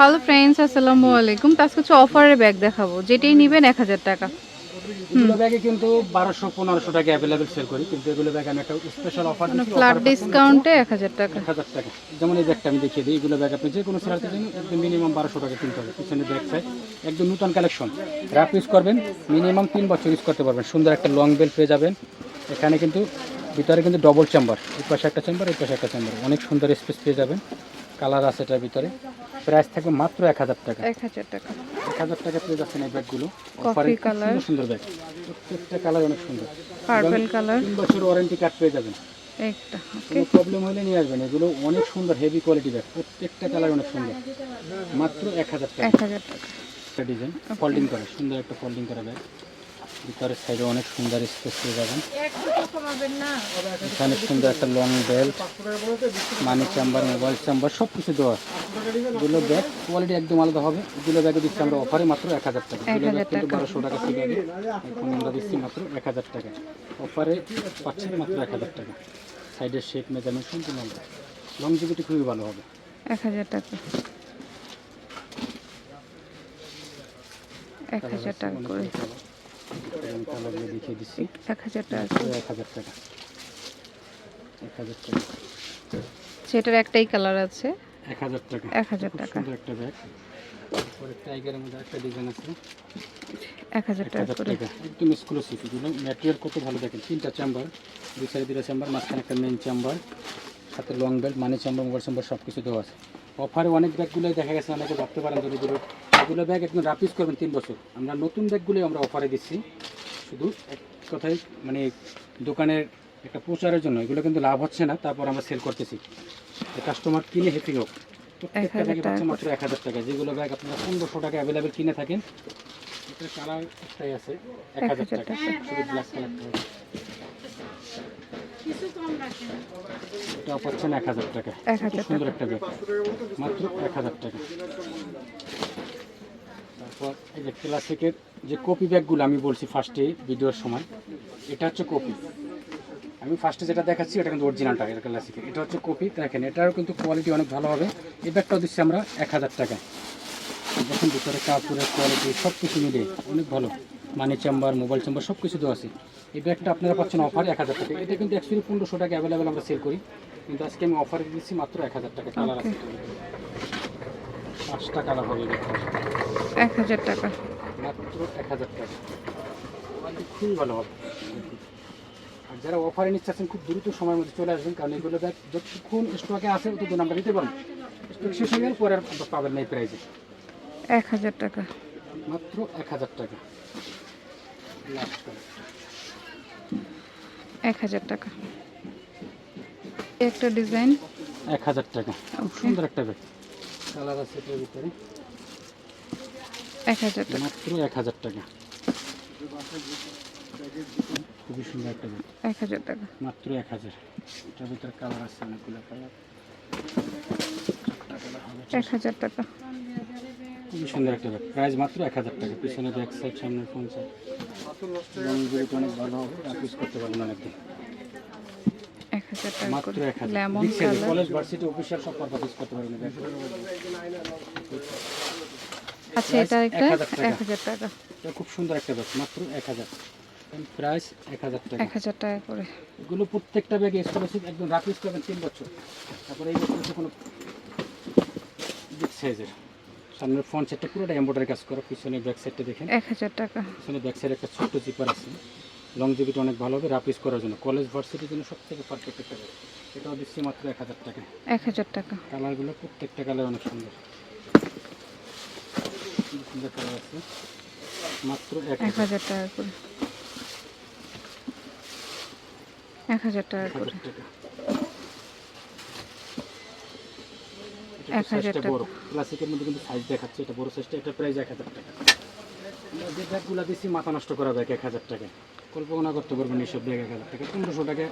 Hello friends আসসালামু আলাইকুম। তো আজকে হচ্ছে অফারের ব্যাগ দেখাবো। যেটাই নেবেন এক হাজার টাকা। এগুলো ব্যাগে কিন্তু বারোশো পনেরোশো টাকা অ্যাভেলেবেল সেল করি। কিন্তু এগুলো ব্যাগ আমি একটা স্পেশাল অফার দিচ্ছি ফ্ল্যাট ডিসকাউন্টে এক হাজার টাকা। এক হাজার টাকা। যেমন এই ব্যাগটা আমি দেখিয়ে দিই। এগুলো ব্যাগ আপনি যে কোনো সেলারতে জন্য একদম মিনিমাম বারোশো টাকা কিনতে হবে। পিছনে ব্যাগ সাইড একদম নতুন কালেকশন র্যাপ ইউজ করবেন। মিনিমাম তিন বছর ইউজ করতে পারবেন। সুন্দর একটা লং বেল পেয়ে যাবেন। এখানে কিন্তু ভিতরে কিন্তু ডবল চেম্বার এই পাশে একটা চেম্বার এই পাশে একটা চেম্বার অনেক সুন্দর স্পেস পেয়ে যাবেন। কালার আছে এটার ভিতরে। প্রাইস থাকবে মাত্র এক হাজার টাকা। এক হাজার টাকা। এক হাজার টাকা পেয়ে যাচ্ছেন এই ব্যাগগুলো। অফারে খুব সুন্দর ব্যাগ। প্রত্যেকটা কালার অনেক সুন্দর। পার্পল কালার তিন বছর ওয়ারেন্টি কার্ড পেয়ে যাবেন। একটা ওকে। কোনো প্রবলেম হলে নিয়ে আসবেন। এগুলো অনেক সুন্দর হেভি কোয়ালিটি ব্যাগ। প্রত্যেকটা কালার অনেক সুন্দর। মাত্র এক হাজার টাকা। এক হাজার টাকা। একটা ডিজাইন ফোল্ডিং করে সুন্দর একটা ফোল্ডিং করা ব্যাগ। ভিতরের সাইডে অনেক সুন্দর স্পেস পেয়ে যাবেন। এখানে সুন্দর একটা long belt money chamber mobile chamber সব কিছু দেওয়া। এগুলো ব্যাগ কোয়ালিটি একদম আলাদা হবে। এগুলো ব্যাগে দিচ্ছি আমরা অফারে মাত্র এক হাজার টাকা। এগুলো ব্যাগ কিন্তু বারোশো টাকা ছিল আগে। এখন আমরা দিচ্ছি মাত্র এক হাজার টাকা। অফারে পাচ্ছেন মাত্র এক হাজার টাকা। সাইডের শেপ মেজারমেন্ট সম্পূর্ণ আলাদা। লংজিভিটি খুবই ভালো হবে। এক হাজার টাকা। এক হাজার টাকা করে। দেখিয়ে দিচ্ছি। এক হাজার টাকা এক হাজার টাকা। এক হাজার টাকা। সেটার একটাই কালার আছে। এক হাজার টাকা। এক হাজার টাকা। একটা ব্যাগ টাইগারের মধ্যে একটা ডিজাইন আছে। এক হাজার এক টাকা হাজার করে। টাকা। একদম এক্সক্লুসিভ এগুলো ম্যাটেরিয়াল কত ভালো দেখেন। তিনটা চেম্বার দুই সাইডে দুটা চেম্বার মাঝখানে একটা মেন চেম্বার সাথে long belt money chamber mobile chamber সব কিছু দেওয়া আছে। অফারে অনেক ব্যাগগুলোই দেখা গেছে অনেকে ভাবতে পারেন যদি এগুলো এগুলো ব্যাগ একদম রাপিস করবেন তিন বছর। আমরা নতুন ব্যাগগুলোই আমরা অফারে দিচ্ছি। শুধু এক কথায় মানে দোকানের একটা প্রচারের জন্য। এগুলো কিন্তু লাভ হচ্ছে না তারপর আমরা সেল করতেছি। কাস্টমার কিনে হ্যাপি হোক। প্রত্যেকটা ব্যাগে পাচ্ছে মাত্র এক হাজার টাকা। যেগুলো ব্যাগ আপনারা পনেরোশো টাকা অ্যাভেলেবেল কিনে থাকেন এটা কালার একটাই আছে এক হাজার টাকা। শুধু ব্ল্যাক কালারটা। এটা পাচ্ছেন এক হাজার টাকা। এক খুব হাজার সুন্দর একটা ব্যাগ মাত্র এক হাজার টাকা। তারপর এই যে ক্লাসিকের যে কপি ব্যাগগুলো আমি বলছি ফার্স্টে ভিডিওর সময় এটা হচ্ছে কপি। আমি ফার্স্টে যেটা দেখাচ্ছি এটা কিন্তু অরিজিনালটা এটা ক্লাসিকের এটা হচ্ছে কপি। দেখেন এটারও কিন্তু কোয়ালিটি অনেক ভালো হবে। এই ব্যাগটাও দিচ্ছি আমরা এক হাজার টাকা। দেখুন ভিতরে কাপড়ের কোয়ালিটি সব কিছু মিলিয়ে অনেক ভালো। মানি চেম্বার মোবাইল চেম্বার সব কিছু দেওয়া আছে। এই ব্যাগটা আপনারা পাচ্ছেন অফার এক হাজার টাকা। এটা কিন্তু অ্যাকচুয়ালি পনেরোশো টাকা অ্যাভেলেবেল আমরা সেল করি। কিন্তু আজকে আমি অফার দিচ্ছি মাত্র এক হাজার টাকা কালার আছে। পাঁচটা কালার হবে এক হাজার টাকা। মাত্র এক হাজার টাকা। খুবই ভালো হবে। আর যারা অফারে নিচ্ছে আছেন খুব দ্রুত সময়ের মধ্যে চলে আসবেন। কারণ এগুলো ব্যাগ যতক্ষণ স্টকে আছে ততদিন আমরা নিতে পারব। স্টক শেষ হয়ে গেলে পরে আর পাবেন না এই প্রাইসে এক হাজার টাকা। মাত্র এক হাজার টাকা। এক হাজার টাকা। একটা ডিজাইন। এক হাজার টাকা। খুব সুন্দর একটা ব্যাগ কালার আছে এটার ভিতরে। এক হাজার টাকা। মাত্র এক হাজার টাকা। খুবই সুন্দর একটা ব্যাগ এক হাজার টাকা। মাত্র এক হাজার। এটার ভিতরে কালার আছে অনেকগুলো কালার এক হাজার টাকা। খুবই সুন্দর একটা ব্যাগ প্রাইস মাত্র এক হাজার টাকা। পিছনে ব্যাক সাইড সামনে ফোন সাইড অনেক ভালো হবে ইউজ করতে পারবেন মাত্র এক হাজার। কালার কলেজ ভার্সিটি অফিসিয়াল সব পারপাস ইউজ করতে পারবেন আচ্ছা এটা একটা 1000 টাকা। এক হাজার টাকা। এটা খুব সুন্দর একটা ব্যাগ মাত্র এক হাজার। প্রাইস এক হাজার টাকা। এক হাজার টাকা করে। এগুলো প্রত্যেকটা ব্যাগে এক্সক্লুসিভ একদম রাফ ইউজ তিন বছর। তারপরে এই হচ্ছে কোনো বিগ সাইজের সামনের ফ্রন্ট সাইডটা পুরোটা এম্ব্রয়ডারি কাজ করা পিছনে ব্যাক সাইডটা দেখেন। এক হাজার টাকা। পিছনে ব্যাক সাইডে একটা ছোট্ট জিপার আছে। লং জিপিটা অনেক ভালো হবে ইউজ করার জন্য। কলেজ ভার্সিটির জন্য সব থেকে পারফেক্ট একটা ব্যাগ এটাও দিচ্ছি মাত্র এক হাজার টাকা। এক হাজার টাকা। কালারগুলো প্রত্যেকটা কালার অনেক সুন্দর। সুন্দর কালার আছে। মাত্র এক এক হাজার। হাজার টাকা করে। এক হাজার টাকা এক করে হাজার টাকা এক হাজার বড়। ক্লাসিকের মধ্যে কিন্তু সাইজ দেখাচ্ছে এটা বড় সাইজটা এটা প্রাইস এক হাজার টাকা। যে ব্যাগগুলো দিচ্ছি মাথা নষ্ট করা ব্যাগ এক হাজার টাকা। কল্পনা করতে পারবেন এইসব ব্যাগ এক হাজার টাকা। পনেরোশো টাকা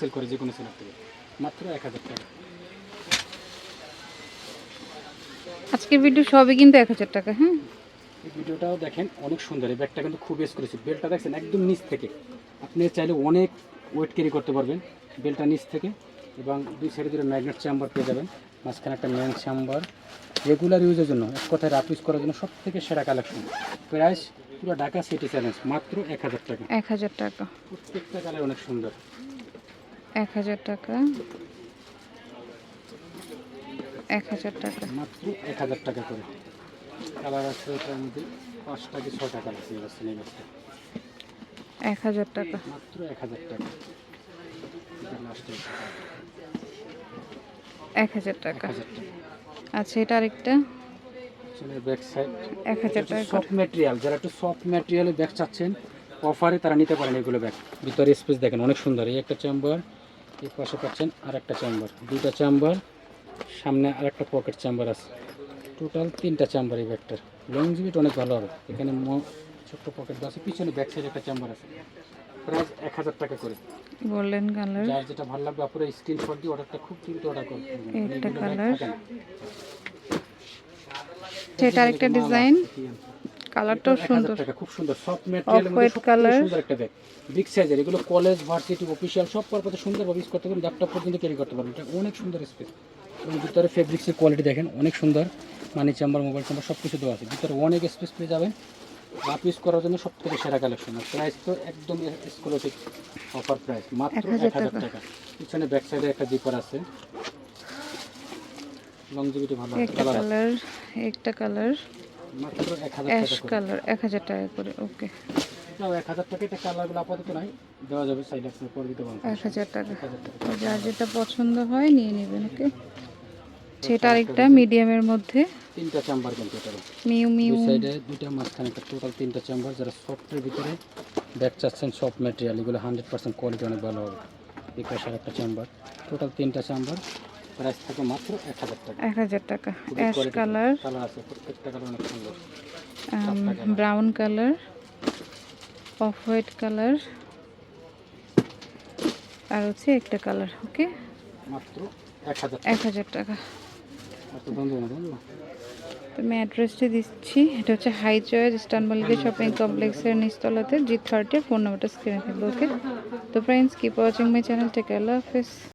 সেল করে যে কোনো সেলার থেকে। মাত্র এক হাজার টাকা। আজকের ভিডিও সবই কিন্তু এক হাজার টাকা হ্যাঁ? এই ভিডিওটাও দেখেন অনেক সুন্দর। এই ব্যাগটা কিন্তু খুব এক্সক্লুসিভ বেলটা দেখছেন একদম নিচ থেকে। আপনি চাইলে অনেক ওয়েট ক্যারি করতে পারবেন। বেলটা নিচ থেকে এবং দুই সাইডে দুটো ম্যাগনেট চেম্বার পেয়ে যাবেন। মাঝখানে একটা মেন চেম্বার রেগুলার ইউজের জন্য এক কথায় রাফ ইউজ করার জন্য সব থেকে সেরা কালেকশন প্রাইস পুরো ঢাকা সিটি চ্যালেঞ্জ মাত্র এক হাজার টাকা। এক হাজার টাকা। প্রত্যেকটা কালার অনেক সুন্দর। এক হাজার টাকা। এক হাজার টাকা। মাত্র এক হাজার টাকা করে। কালার আছে এটার মধ্যে পাঁচটা কি ছটা কালার আছে সিনেমাসটা এক হাজার টাকা। মাত্র এক হাজার টাকা। লাস্টে এক হাজার টাকা। আচ্ছা এটা আরেকটা? ব্যাক সাইড এক হাজার টাকা। সফট ম্যাটেরিয়াল যারা একটু সফট ম্যাটেরিয়ালে ব্যাগ চাচ্ছেন অফারে তারা নিতে পারেন এগুলো ব্যাগ ভিতরে স্পেস দেখেন অনেক সুন্দর। এই একটা চেম্বার এই পাশে পাচ্ছেন আর একটা চেম্বার দুইটা চেম্বার সামনে আর একটা পকেট চেম্বার আছে। টোটাল তিনটা চেম্বার এই ব্যাগটার লং জিবিট অনেক ভালো হবে। এখানে ছোট্ট পকেট আছে পিছনে ব্যাক সাইড একটা চেম্বার আছে। প্রাইস এক হাজার টাকা করে। গোল্ডেন কালার যার যেটা ভালো লাগবে আপনারা স্ক্রিনশট দিয়ে অর্ডারটা খুব দ্রুত অর্ডার করবেন একটা না। সেটা আরেকটা ডিজাইন কালারটাও সুন্দর। খুব সুন্দর। সফট white সবথেকে সুন্দর একটা ব্যাগ বিগ সাইজের এগুলো কলেজ ভার্সিটি অফিসিয়াল সব পরপথে সুন্দরভাবে ইউজ করতে পারবেন। ল্যাপটপ পর্যন্ত ক্যারি করতে পারবেন। এটা অনেক সুন্দর স্পেস এবং ভিতরে ফেব্রিক্সের কোয়ালিটি দেখেন অনেক সুন্দর। মানি চেম্বার মোবাইল চেম্বার সব কিছু দেওয়া আছে। ভিতরে অনেক স্পেস পেয়ে যাবেন। ইউজ করার জন্য সব থেকে সেরা কালেকশন আর প্রাইস তো একদম স্কলারশিপ অফার প্রাইস মাত্র এক হাজার টাকা। পিছনে ব্যাক সাইডে একটা জিপার আছে। লংজিভিটি ভালো একটা কালার একটা কালার মাত্র এক হাজার টাকা করে। কালার এক হাজার টাকা করে ওকে এটাও এক হাজার টাকা এটা কালারগুলো আপাতত নাই দেওয়া যাবে সাইড করে দিতে টাকা। যার যেটা পছন্দ হয় নিয়ে নেবেন ওকে সেটা আরেকটা মিডিয়ামের মধ্যে। তিনটা চেম্বার কিন্তু এটারও মিউ মিউ। সাইডে দুইটা মাঝখানে একটা টোটাল তিনটা চেম্বার যারা সফটের ভিতরে ব্যাগ চাচ্ছেন সফট ম্যাটেরিয়াল এগুলো হান্ড্রেড পার্সেন্ট কোয়ালিটি অনেক ভালো হবে। একটা চেম্বার টোটাল তিনটা চেম্বার প্রাইস থাকে মাত্র এক হাজার টাকা। এক হাজার টাকা। Ash colour. কালার আছে প্রত্যেকটা কালার অনেক সুন্দর। Brown colour off white colour আর হচ্ছে একটা কালার ওকে মাত্র এক হাজার টাকা। আমি অ্যাড্রেসটি দিচ্ছি। এটা হচ্ছে high choice eastern Mallika shopping কমপ্লেক্সের নিচতলাতে জি থার্টির ফোন নাম্বারটা স্ক্রিনে থাকবে ওকে তো friends keep watching my channel tech Allah Hafiz.